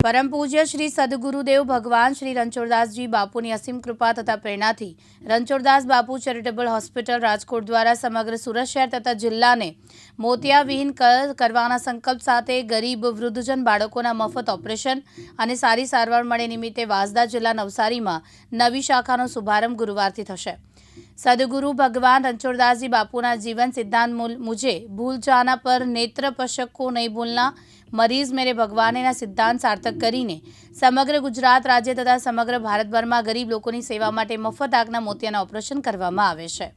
પરમ પૂજ્ય શ્રી સદગુરુદેવ ભગવાન શ્રી રણછોડદાસજી બાપુની અસીમ કૃપા તથા પ્રેરણાથી રણછોડદાસ બાપુ ચેરિટેબલ હોસ્પિટલ રાજકોટ દ્વારા સમગ્ર સુરત શહેર તથા જિલ્લાને મોતિયાવિહીન કરવાના સંકલ્પ સાથે ગરીબ, વૃદ્ધજન બાળકોના મફત ઓપરેશન અને સારી સારવાર મળે નિમિત્તે વાંસદા જિલ્લા નવસારીમાં નવી શાખાનો શુભારંભ ગુરુવારથી થશે. સદગુરુ ભગવાન રણછોડદાસજી બાપુના જીવન સિદ્ધાંત મુજે ભૂલ જાના પર નેત્ર પશકો નહીં ભૂલના, મરીઝ મેરે ભગવાનેના સિદ્ધાંત સાર્થક કરીને, સમગ્ર ગુજરાત રાજ્ય તથા સમગ્ર ભારતભરમાં ગરીબ લોકોની સેવા માટે મફત આગના મોતિયાના ઓપરેશન કરવામાં આવે છે.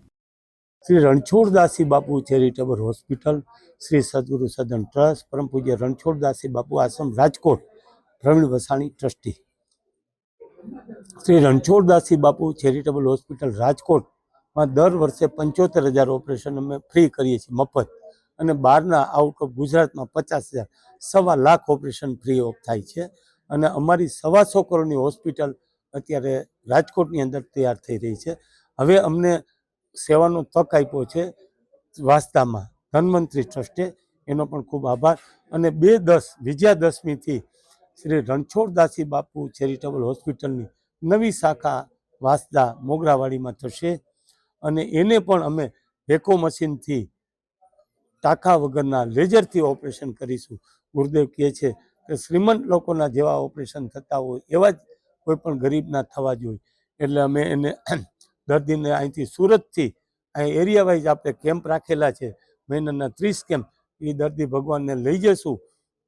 શ્રી રણછોડદાસી બાપુ ચેરિટેબલ હોસ્પિટલ, શ્રી સદગુરુ સદન ટ્રસ્ટ, પરમ પૂજ્ય Ranchhoddasji Bapu Ashram Rajkot, Pravin Vasani trustee. Shri Ranchhoddasji Bapu charitable hospital રાજકોટમાં દર વર્ષે પંચોતેર હજાર ઓપરેશન અમે ફ્રી કરીએ છીએ મફત. અને બહારના આઉટ ઓફ ગુજરાતમાં પચાસ હજાર, સવા લાખ ઓપરેશન ફ્રી ઓફ થાય છે. અને અમારી સવાસો કરોડની હોસ્પિટલ અત્યારે રાજકોટની અંદર તૈયાર થઈ રહી છે. હવે અમને સેવાનો તક આપ્યો છે વાસ્તામાં ધનવંતરી ટ્રસ્ટે. એનો પણ ખૂબ આભાર. અને બે દસ, વિજયાદશમીથી શ્રી રણછોડદાસી બાપુ ચેરિટેબલ હોસ્પિટલની નવી શાખા વાસદા મોગરાવાડીમાં થશે અને એને પણ અમે વેકો મશીનથી ટાંકા વગરના લેઝરથી ઓપરેશન કરીશું. ગુરુદેવ કહે છે કે શ્રીમંત લોકોના જેવા ઓપરેશન થતા હોય એવા જ કોઈ પણ ગરીબના થવા જોઈએ એટલે અમે એને દર્દીને અહીંથી સુરતથી અહીં એરિયા વાઇઝ આપણે કેમ્પ રાખેલા છે. મહિનાના ત્રીસ કેમ્પ એ દર્દી ભગવાનને લઈ જશું.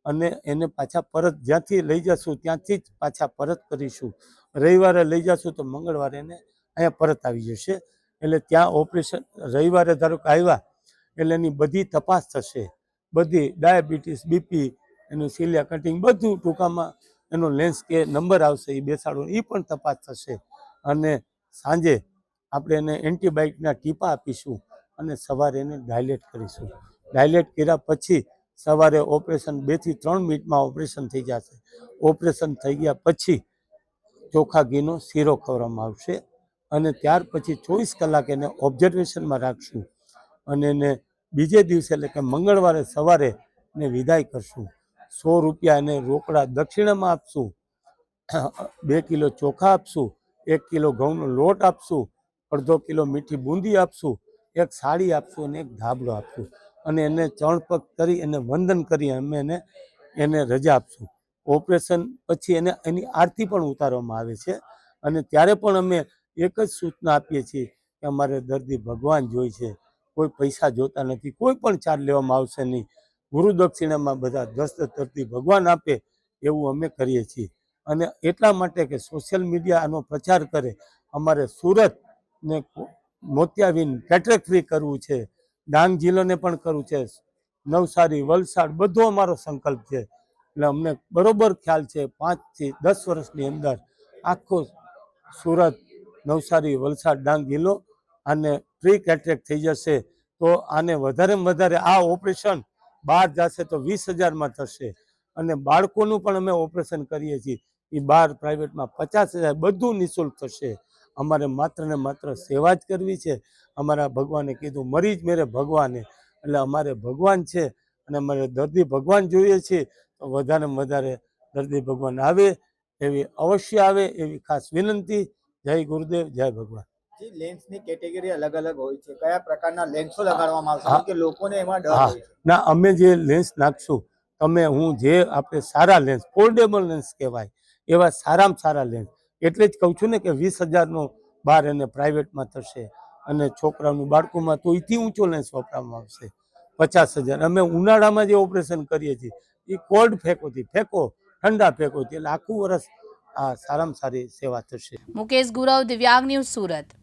અને એને પાછા પરત જ્યાંથી લઈ જશું, ત્યાંથી જ પાછા પરત કરીશું. રવિવારે લઈ જશું તો મંગળવારે એને અહીંયા પરત આવી જશે. એટલે ત્યાં ઓપરેશન, રવિવારે ધારો કે આવ્યા, એટલે એની બધી તપાસ થશે. બધી ડાયાબિટીસ, બીપી, એનું સિલિયા કટિંગ બધું ટૂંકામાં એનો લેન્સ કે નંબર આવશે એ બેસાડો એ પણ તપાસ થશે. અને સાંજે આપણે એને એન્ટીબાયોટિકના ટીપા આપીશું અને સવારે એને ડાયલેટ કરીશું. ડાયલેટ કર્યા પછી સવારે ઓપરેશન બેથી ત્રણ મિનિટમાં ઓપરેશન થઈ જશે. ઓપરેશન થઈ ગયા પછી ચોખા ઘીનો શીરો ખવડાવવામાં આવશે અને ત્યાર પછી ચોવીસ કલાક એને ઓબ્ઝર્વેશનમાં રાખશું અને એને બીજે દિવસે એટલે કે મંગળવારે સવારે એને વિદાય કરશું. સો રૂપિયા એને રોકડા દક્ષિણામાં આપશું. બે કિલો ચોખા આપશું, એક કિલો ઘઉંનો લોટ આપશું, અડધો કિલો મીઠી બુંદી આપશું, એક સાડી આપશું અને એક ધાબળો આપશું. અને એને ચણપગ કરી એને વંદન કરી અમે એને એને રજા આપશું. ઓપરેશન પછી એને એની આરતી પણ ઉતારવામાં આવે છે. અને ત્યારે પણ અમે એક જ સૂચના આપીએ છીએ કે અમારે દર્દી ભગવાન જોઈ છે. કોઈ પૈસા જોતા નથી. કોઈ પણ ચાર્જ લેવામાં આવશે નહીં. ગુરુ દક્ષિણામાં બધા દસ દર્દી ભગવાન આપે એવું અમે કરીએ છીએ. અને એટલા માટે કે સોશિયલ મીડિયા આનો પ્રચાર કરે. અમારે સુરતને મોતિયાવીન કેટરેક ફ્રી કરવું છે. ડાંગ જિલ્લોને પણ કરવું છે. નવસારી, વલસાડ બધો અમારો સંકલ્પ છે. એટલે અમને બરોબર ખ્યાલ છે પાંચથી દસ વર્ષની અંદર આખો સુરત, નવસારી, વલસાડ ડાંગ જિલ્લો આને પ્રી એટ્રેક થઈ જશે. તો આને વધારેમાં વધારે આ ઓપરેશન બહાર જશે તો વીસ હજારમાં થશે. અને બાળકોનું પણ અમે ઓપરેશન કરીએ છીએ. એ બહાર પ્રાઇવેટમાં પચાસ હજાર બધું નિઃશુલ્ક થશે. અમારે માત્ર ને માત્ર સેવા જ કરવી છે. અમારા ભગવાને કીધું મરી જ મેરે ભગવાને. એટલે અમારે ભગવાન છે અને અમારે દર્દી ભગવાન જોઈએ છે. તો વધારેમાં વધારે દર્દી ભગવાન આવે એવી અવશ્ય આવે એવી ખાસ વિનંતી. જય ગુરુદેવ જય ભગવાન. જે લેન્સની કેટેગરી અલગ અલગ હોય છે કયા પ્રકારના લેન્સો લગાડવામાં આવશે? કે લોકોને એમાં ડર ના અમે જે લેન્સ નાખશું તમે હું જે આપણે સારા લેન્સ ફોલ્ડેબલ લેન્સ કહેવાય એવા સારામાં સારા લેન્સ એટલે જ કહું છું ને કે વીસ હજારનો બાર એને પ્રાઇવેટમાં થશે અને છોકરાનું બાળકોમાં તો એથી ઊંચો લેન્સ વાપરવામાં આવશે. પચાસ હજાર. અમે ઉનાળામાં જે ઓપરેશન કરીએ છીએ એ કોલ્ડ ફેંકોથી ફેંકો, ઠંડા ફેંકોથી એટલે આખું વર્ષ આ સારામાં સારી સેવા થશે. મુકેશ ગુરવ, દિવ્યાંગ ન્યૂઝ સુરત.